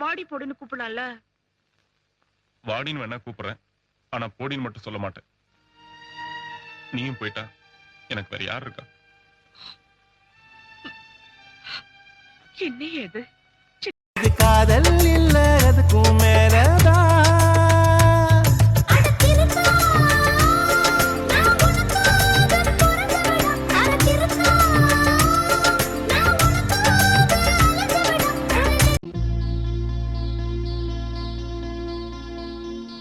வாடி போடுன்னு கூப்பிடலாம்ல? வாடின்னு வேணா கூப்பிடுறேன். ஆனா போடின்னு மட்டும் சொல்ல மாட்டேன். நீயும் போயிட்டா எனக்கு வேற யார் இருக்கா? என்ன இது? காதல்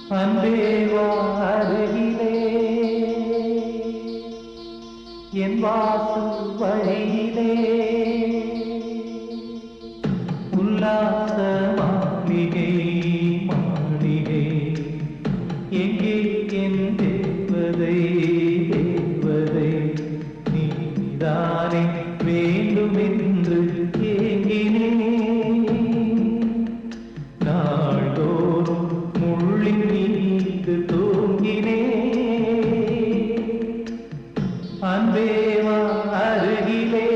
அன்பேவா அருகிலே. என் வாசல் வழியிலே முள்ளின் மீது அன்பேவா அருகிலே.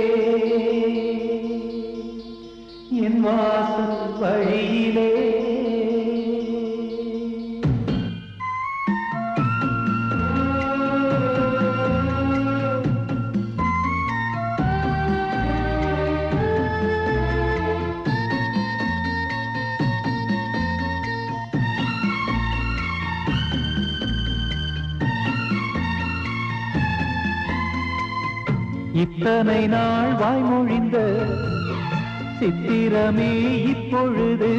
என் வாசல் வழியிலே. இத்தனை நாள் வாய்மொழிந்த சித்திரமே இப்பொழுது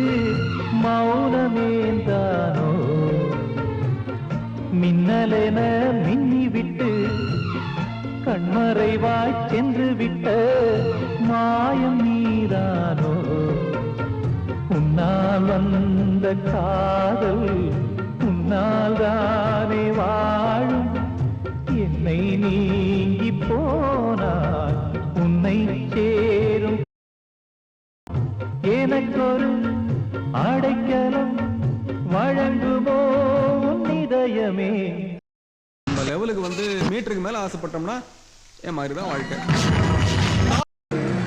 மௌனமேந்தானோ? மின்னலென மின்னிவிட்டு கண்மறைவாய் சென்று விட்ட மாயம் நீரானோ உன்னால் வந்த காதல் உன்னால் தானே வாழும் எனக்கொரு அடைக்கலம் வழங்குமோ உன் இதயமே? நம்ம லெவலுக்கு வந்து மீட்டருக்கு மேல ஆசைப்பட்டோம்னா என் மாதிரி தான் வாழ்க்கை.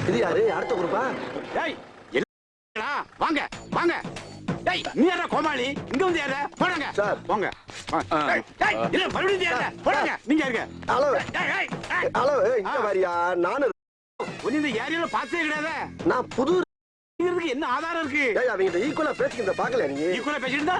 இது யாரு? அடுத்த குரூப்பா டேய் வாங்க வாங்க. டேய் நீ யாரா கோமாளி? இங்க வந்து யாரா போடுங்க. சார். போங்க. டேய், இல்ல மறுபடியும் நீ யாரா போடுங்க. நீங்க இருங்க ஹலோ. டேய் டேய் டேய். ஹலோ இங்க வரியா? நானு. உன்னை இந்த ஏரியால பார்த்தே கிடையாதே. நான் புது என்ன ஆதாரம் இருக்கு? அவங்க ஈக்குவலா பேசிக்கிறத பாக்கல நீ? ஈக்குவலா பேசிட்டு இருந்தா